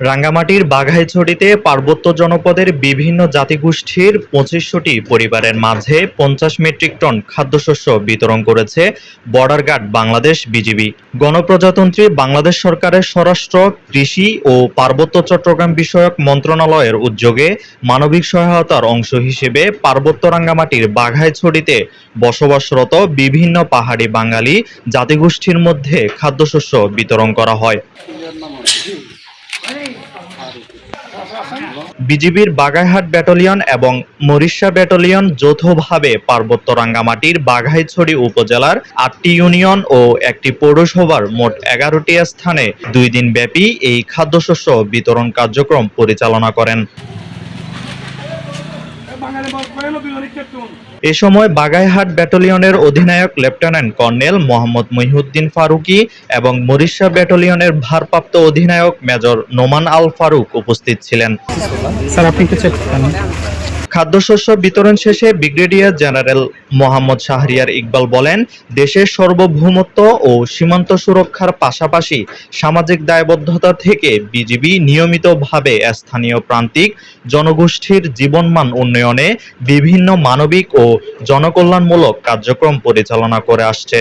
রাঙ্গামাটির বাঘাইছড়িতে পার্বত্য জনপদের বিভিন্ন জাতিগোষ্ঠীর পঁচিশশোটি পরিবারের মাঝে পঞ্চাশ মেট্রিক টন খাদ্যশস্য বিতরণ করেছে বর্ডার গার্ড বাংলাদেশ বিজিবি। গণপ্রজাতন্ত্রী বাংলাদেশ সরকারের স্বরাষ্ট্র, কৃষি ও পার্বত্য চট্টগ্রাম বিষয়ক মন্ত্রণালয়ের উদ্যোগে মানবিক সহায়তার অংশ হিসেবে পার্বত্য রাঙ্গামাটির বাঘাইছড়িতে বসবাসরত বিভিন্ন পাহাড়ি বাঙালি জাতিগোষ্ঠীর মধ্যে খাদ্যশস্য বিতরণ করা হয়। বিজিবির বাগাইহাট ব্যাটালিয়ন এবং মরিশা ব্যাটালিয়ন যৌথভাবে পার্বত্য রাঙ্গামাটির বাঘাইছড়ি উপজেলার আটটি ইউনিয়ন ও একটি পৌরসভার মোট এগারোটি স্থানে দুই দিন ব্যাপী এই খাদ্যশস্য বিতরণ কার্যক্রম পরিচালনা করেন। এ সময় বাগাইহাট ব্যাটালিয়নের অধিনায়ক লেফটেন্যান্ট কর্নেল মোহাম্মদ মহিউদ্দিন ফারুকি এবং মরিশা ব্যাটালিয়নের ভারপ্রাপ্ত অধিনায়ক মেজর নোমান আল ফারুক উপস্থিত ছিলেন। স্যার আপনি কিছু খাদ্যশস্য বিতরণ শেষে ব্রিগেডিয়ার জেনারেল মোহাম্মদ শাহরিয়ার ইকবাল বলেন দেশের সার্বভৌমত্ব ও সীমান্ত সুরক্ষার পাশাপাশি সামাজিক দায়বদ্ধতা থেকে বিজিবি নিয়মিতভাবে স্থানীয় প্রান্তিক জনগোষ্ঠীর জীবনমান উন্নয়নে বিভিন্ন মানবিক ও জনকল্যাণমূলক কার্যক্রম পরিচালনা করে আসছে।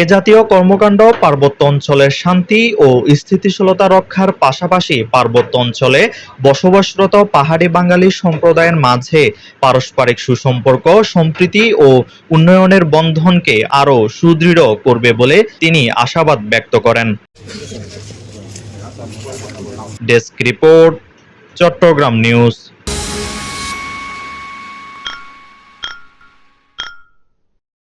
এ জাতীয় কর্মকাণ্ড পার্বত্য অঞ্চলের শান্তি ও স্থিতিশীলতা রক্ষার পাশাপাশি পার্বত্য অঞ্চলে বসবাসরত পাহাড়ি বাঙালি সম্প্রদায়ের মাঝে পারস্পরিক সুসম্পর্ক, সম্প্রীতি ও উন্নয়নের বন্ধনকে আরও সুদৃঢ় করবে বলে তিনি আশাবাদ ব্যক্ত করেন। Desk report, Chittagong news.